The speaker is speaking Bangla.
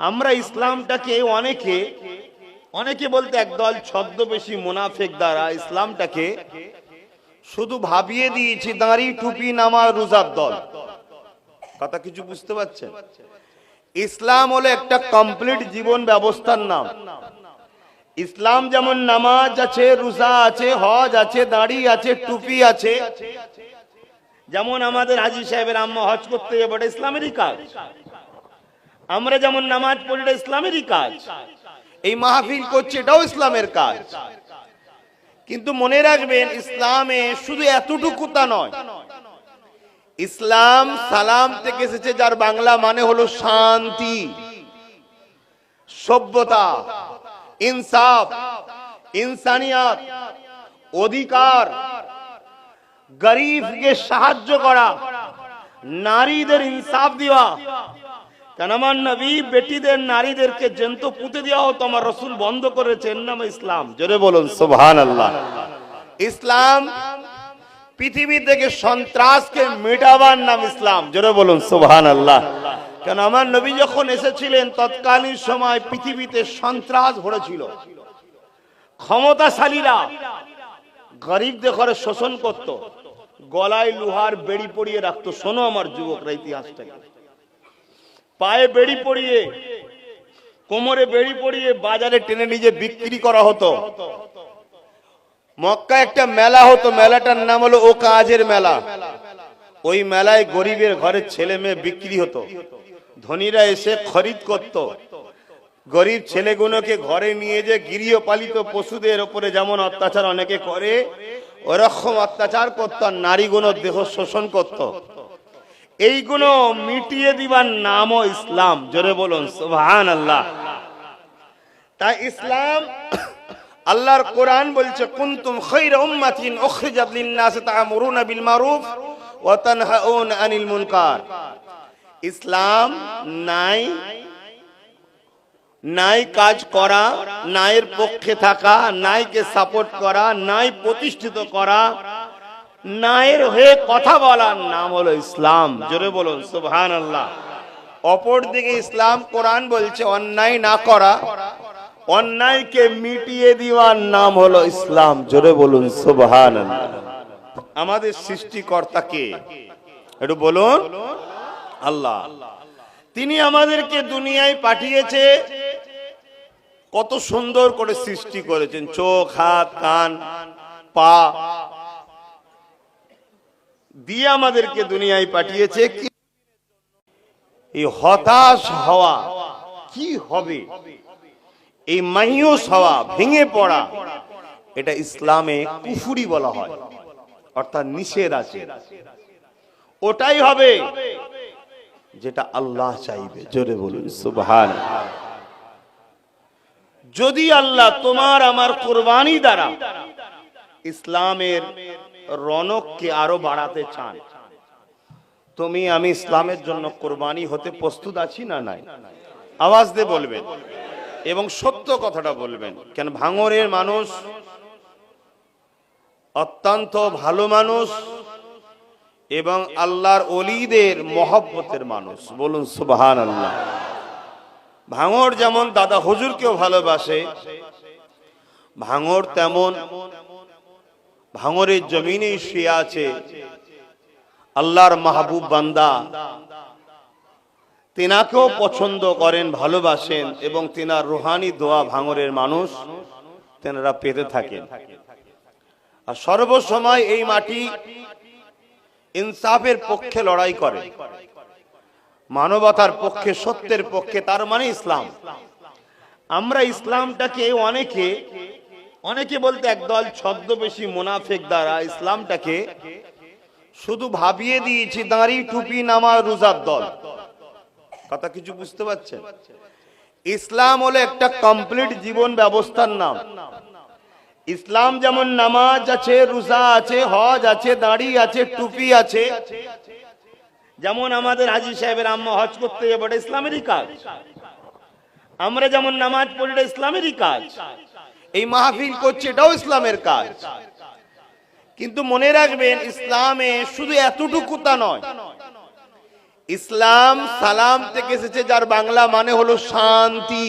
আমরা ইসলামটাকে অনেকে অনেকে বলতে একদল ছদ্মবেশী মুনাফেক দ্বারা ইসলামটাকে শুধু ভাবিয়ে দিয়েছি, দাঁড়ি টুপি নামা রোজার দল। কথা কিছু বুঝতে পারছেন? ইসলাম হলো একটা কমপ্লিট জীবন ব্যবস্থার নাম। ইসলাম যেমন নামাজ আছে, রোজা আছে, হজ আছে, দাড়ি আছে, টুপি আছে, যেমন আমাদের হাজি সাহেবের আম্মা হজ করতে যাবে ইসলামেরই কাজ। আমরা যেমন নামাজ পড়ি, এটা ইসলামেরই কাজ। এই মাহফিল করছে, এটাও ইসলামের কাজ। কিন্তু মনে রাখবেন, ইসলামে শুধু এতটুকু তা নয়। ইসলাম সালাম থেকে এসেছে, যার বাংলা মানে হলো শান্তি, সভ্যতা, ইনসাফ, ইনসানিয়াত, অধিকার, গরিবকে সাহায্য করা, নারীদের ইনসাফ দেওয়া কেন আমার নবী বেটিদের, নারীদেরকে জেন্ত পুঁতে দেওয়া হতো আমার রসুল বন্ধ করেছেন নাম ইসলাম। জোরে বলুন সুবহান আল্লাহ ইসলাম পৃথিবী থেকে সন্ত্রাসকে মেটাবার নাম ইসলাম। জোরে বলুন সুবহান আল্লাহ কেন আমার নবী যখন এসেছিলেন, তৎকালীন সময় পৃথিবীতে সন্ত্রাস ভরেছিল ক্ষমতাশালীরা গরিবদের ঘরে শোষণ করত, গলায় লোহার বেড়ি পড়িয়ে রাখতো। শোনো আমার যুবকরা ইতিহাসটাকে। পায়ে বেড়ি পড়িয়ে, কোমরে বেড়ি পড়িয়ে বাজারে টেনে নিজে বিক্রি করা হতো। মক্কা একটা মেলা হতো, মেলাটার নাম হলো ও কাজের মেলা। ওই মেলায় গরিবের ঘরের ছেলে মেয়ে বিক্রি হতো। ধনীরা এসে খরিদ করত। গরিব ছেলেগুলোকে ঘরে নিয়ে যে গৃহপালিত পশুদের ওপরে যেমন অত্যাচার অনেকে করে, ওরকম অত্যাচার করত আর নারীগুলো দেহ শোষণ করত। এইগুলো মিটিয়ে দিবার নামও ইসলাম। জোরে বলুন সুবহান আল্লাহ তাই ইসলাম আল্লাহর কোরআন বলছে, কুনতুম খায়রা উম্মাতিন উখরিজাত লিন-নাস তা'মুরুনা বিল মারুফ ওয়া তানহাউনা আনিল মুনকার। ইসলাম নাই নাই কাজ করা, নাইয়ের পক্ষে থাকা, নাইকে সাপোর্ট করা, নাই প্রতিষ্ঠিত করা নায়ের হয়ে কথা বলার নাম হলো ইসলাম। জোরে বলুন সুবহান আল্লাহ অপর দিকে ইসলাম কোরআন বলছে, অন্যায় না করা, অন্যায়কে মিটিয়ে দেওয়ার নাম হলো ইসলাম। জোরে বলুন সুবহান আমাদের সৃষ্টিকর্তাকে একটু বলুন। আল্লাহ। তিনি আমাদেরকে দুনিয়ায় পাঠিয়েছে, কত সুন্দর করে সৃষ্টি করেছেন। চোখ, হাত, কান, পা দিয়ে আমাদেরকে দুনিয়ায় পাঠিয়েছে এই হতাশ হওয়া। কি হবে? এই মাহিউস হওয়া ভেঙে পড়া। এটা ইসলামে কুফুরি বলা হয়। অর্থাৎ নিষেধ আছে। ওটাই হবে যেটা আল্লাহ চাইবে। জোরে বলুন সুবহান যদি আল্লাহ তোমার আমার কোরবানি দ্বারা ইসলামের রনককে আরও বাড়াতে চান। তুমি, আমি ইসলামের জন্য কোরবানি হতে প্রস্তুত আছি না নাই? আওয়াজ দিয়ে বলবেন। এবং সত্য কথাটা বলবেন। কেন ভাঙরের মানুষ অত্যন্ত ভালো মানুষ এবং আল্লাহর অলিদের মহব্বতের মানুষ। বলুন সুবহান আল্লাহ ভাঙর যেমন দাদা হুজুরকেও ভালোবাসে, ভাঙর তেমন ভাঙরের জমিনেই শুয়ে আছে আল্লাহর মাহবুব বান্দা। তেনাকেও পছন্দ করেন, ভালোবাসেন এবং তেনার রুহানি দোয়া ভাঙরের মানুষ তেনারা পেতে থাকেন। আর সর্বসময় এই মাটি ইনসাফের পক্ষে লড়াই করে। মানবতার পক্ষে, সত্যের পক্ষে, তার মানে ইসলাম। আমরা ইসলামটাকে অনেকে অনেকে বলতে একদল ছদ্মবেশী মুনাফেক দ্বারা ইসলামটাকে শুধু ভাবিয়ে দিয়েছি, দাঁড়ি টুপি নামা রোজার দল। কথা কিছু বুঝতে পারছেন? ইসলাম হলো একটা কমপ্লিট জীবন ব্যবস্থার নাম। ইসলাম যেমন নামাজ আছে, রোজা আছে, হজ আছে, দাঁড়ি আছে, টুপি আছে, যেমন আমাদের হাজি সাহেবের আম্মা হজ করতে যাবে ইসলামেরই কাজ। আমরা যেমন নামাজ পড়ি ইসলামেরই কাজ। এই মাহফিল করছে, এটাও ইসলামের কাজ। কিন্তু মনে রাখবেন, ইসলামে শুধু এতটুকু তা নয়। ইসলাম সালাম থেকে এসেছে, যার বাংলা মানে হলো শান্তি।